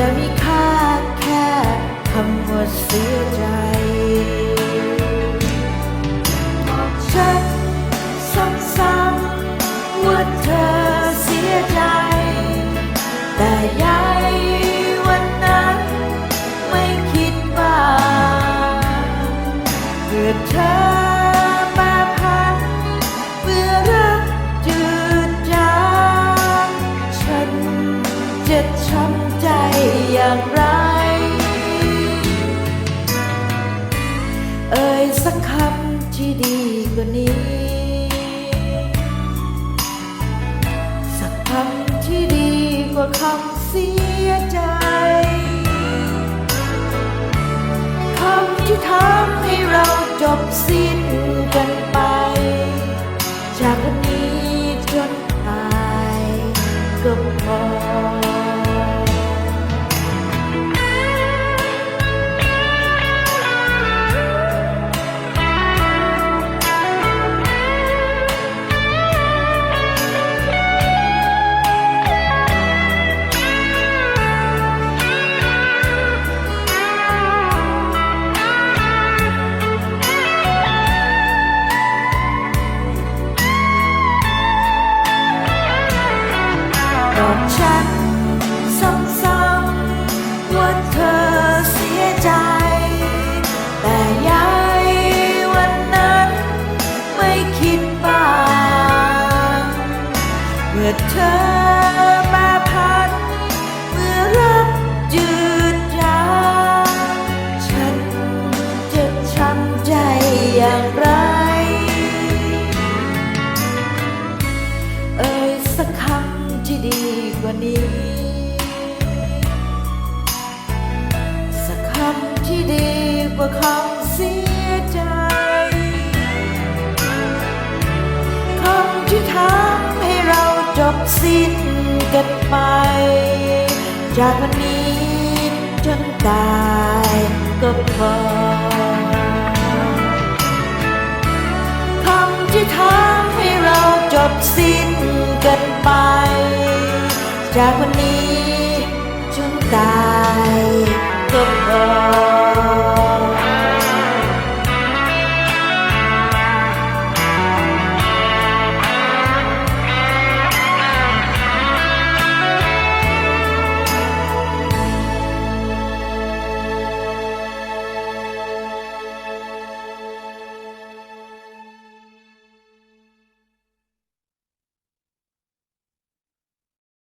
จะมีค่าแค่คำว่าเสียใจบอกฉันซ้ำๆว่าเธอเสียใจ แต่ยายวันนั้นไม่คิดว่าเพื่อเธอ จะช้ำใจอย่างไร เอ่ยสักคำที่ดีกว่านี้ สักคำที่ดีกว่าคำเสียใจคำที่ทำให้เราจบสิ้น สิ้นกันไป จากวันนี้จนตายก็พอคำที่ทำให้เราจบสิ้นกันไป จากวันนี้จนตาย